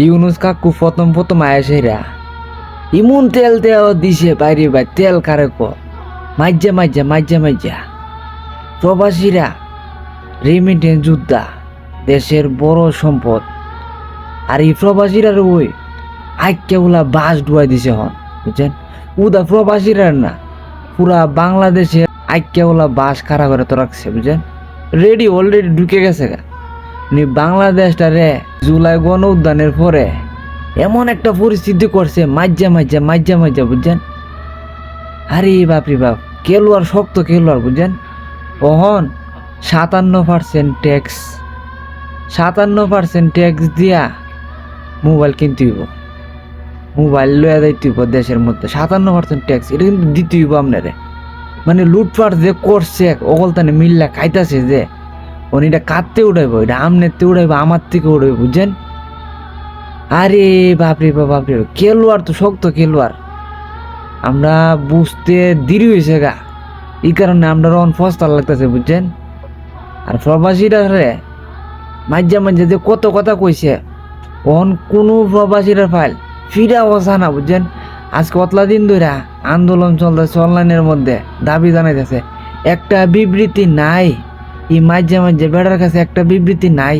ইউনুস কাকু প্রথম প্রথম আয়াসেরা ইমন তেল দেওয়া দিছে বাইরে ভাই, তেল কারে ক? মাইজা মাইজা মাইজা মাইজা প্রবাসীরা রেমিটেন্স যোদ্ধা, দেশের বড় সম্পদ। আর এই প্রবাসীরা ওই আইকে ওলা বাস ডুয়াই দিছে হন, বুঝছেন? উদা প্রবাসীরা না, পুরা বাংলাদেশে আইকে ওলা বাস খাড়া করে তো রাখছে, বুঝছেন? রেডি অলরেডি ঢুকে গেছে গা। নি বাংলাদেশটা রে, জুলাই গণ উদ্যানের পরে এমন একটা পরিস্থিতি করছে মাজ্জা মাজ্জা মাজ্জা মাজ্জা বুঝছেন? আরে বাপরে বাপ কেলোয়ার শক্ত কেলোয়ার বুঝছেন? ওহন সাতান্ন পার্সেন্ট ট্যাক্স সাতান্ন পার্সেন্ট ট্যাক্স দিয়া মোবাইল কিনতে হইব। মোবাইল লইয়া যাইতে হইব দেশের মধ্যে, সাতান্ন পার্সেন্ট ট্যাক্স এটা কিন্তু দিতে হইব আপনারে। মানে লুটপাট যে করছে অগলতানে মিল্লা খাইতাছে যে। উনি এটা কাঁদতে উড়াইব এটা আমনেতে উড়াইব আমার থেকে উড়াইব বুঝছেন? আরে বাপরে বাপ বাপরে বাপ, খেলোয়াড় তো শক্ত খেলোয়াড়। আমরা বুঝতে দেরি হয়েছে গা। এই কারণে আমরা রন ফস্তার লাগতেছে বুঝছেন? আর প্রবাসীরা রে মাঝে মাঝে যে কত কথা কইছে অন কোনো প্রবাসীরা ফাইল ফিরা বসা না বুঝছেন? আজকে অতলা দিন ধরে আন্দোলন চলতেছে অনলাইনের মধ্যে দাবি জানাইতেছে একটা বিবৃতি নাই। এই মাঝে মাঝে বেড়ার কাছে একটা বিবৃতি নাই।